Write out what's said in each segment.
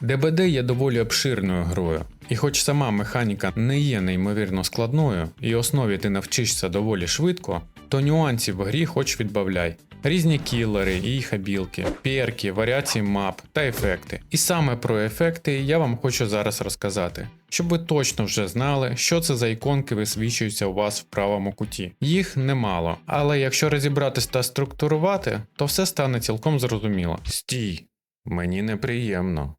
ДБД є доволі обширною грою, і хоч сама механіка не є неймовірно складною, і основі ти навчишся доволі швидко, то нюансів в грі хоч відбавляй. Різні кілери і їх абілки, перки, варіації мап та ефекти. І саме про ефекти я вам хочу зараз розказати, щоб ви точно вже знали, що це за іконки висвічуються у вас в правому куті. Їх немало, але якщо розібратись та структурувати, то все стане цілком зрозуміло. Стій, мені неприємно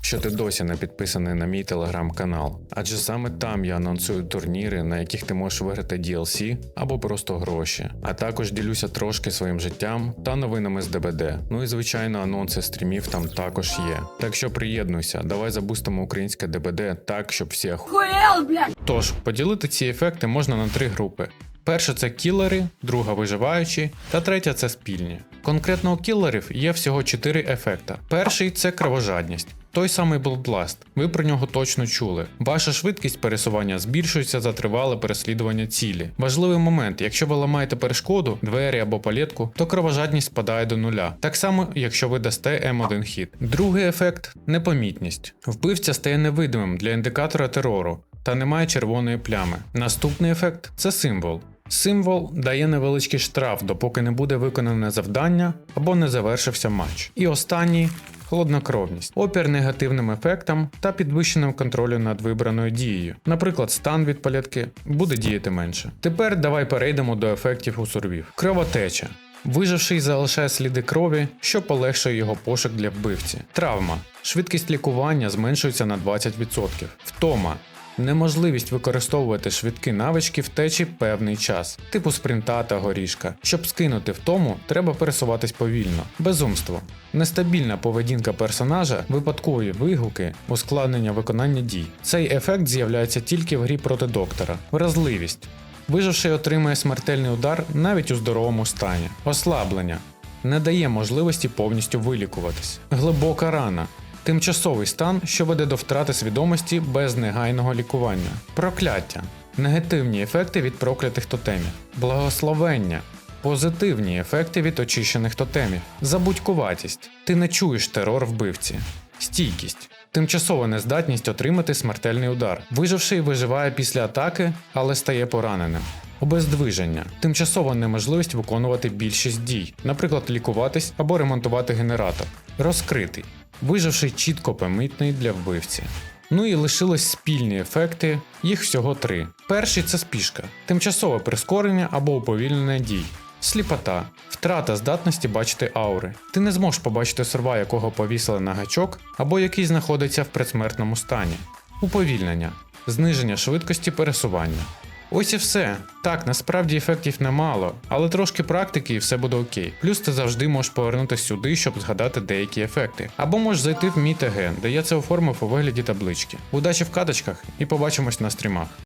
що ти досі не підписаний на мій телеграм-канал, адже саме там я анонсую турніри, на яких ти можеш виграти DLC або просто гроші, а також ділюся трошки своїм життям та новинами з ДБД. Ну і звичайно, анонси стрімів там також є. Так що приєднуйся, давай забустимо українське ДБД так, щоб всі оху... Хуел, блядь! Тож, поділити ці ефекти можна на три групи. Перша це кілери, друга виживаючі, та третя це спільні. Конкретно у кілерів є всього 4 ефекта. Перший це кровожадність. Той самий Bloodlust, ви про нього точно чули. Ваша швидкість пересування збільшується за тривале переслідування цілі. Важливий момент, якщо ви ламаєте перешкоду, двері або палетку, то кровожадність спадає до нуля. Так само, якщо ви дасте М1 хід. Другий ефект непомітність. Вбивця стає невидимим для індикатора терору та немає червоної плями. Наступний ефект це символ. Символ дає невеличкий штраф, допоки не буде виконане завдання або не завершився матч. І останній холоднокровність, опір негативним ефектам та підвищеним контролю над вибраною дією. Наприклад, стан від палятки буде діяти менше. Тепер давай перейдемо до ефектів у сурвів. Кровотеча. Виживший залишає сліди крові, що полегшує його пошук для вбивці. Травма. Швидкість лікування зменшується на 20%. Втома. Неможливість використовувати швидкі навички втечі певний час, типу спринта та горішка. Щоб скинути втому, треба пересуватись повільно. Безумство. Нестабільна поведінка персонажа, випадкові вигуки, ускладнення виконання дій. Цей ефект з'являється тільки в грі проти доктора. Вразливість. Виживший отримує смертельний удар навіть у здоровому стані. Ослаблення. Не дає можливості повністю вилікуватись. Глибока рана. Тимчасовий стан, що веде до втрати свідомості без негайного лікування. Прокляття. Негативні ефекти від проклятих тотемів. Благословення. Позитивні ефекти від очищених тотемів. Забудькуватість. Ти не чуєш терор вбивці. Стійкість. Тимчасова нездатність отримати смертельний удар. Виживший виживає після атаки, але стає пораненим. Обездвиження тимчасова неможливість виконувати більшість дій, наприклад, лікуватись або ремонтувати генератор. Розкритий. Виживший чітко помітний для вбивці. Ну і лишилось спільні ефекти, їх всього три. Перший це спішка, тимчасове прискорення або уповільнення дій. Сліпота, втрата здатності бачити аури. Ти не зможеш побачити сорва, якого повісили на гачок, або який знаходиться в предсмертному стані. Уповільнення, зниження швидкості пересування. Ось і все. Так, насправді ефектів немало, але трошки практики і все буде окей. Плюс ти завжди можеш повернутися сюди, щоб згадати деякі ефекти. Або можеш зайти в мій ТГ, де я це оформив у вигляді таблички. Удачі в каточках і побачимось на стрімах.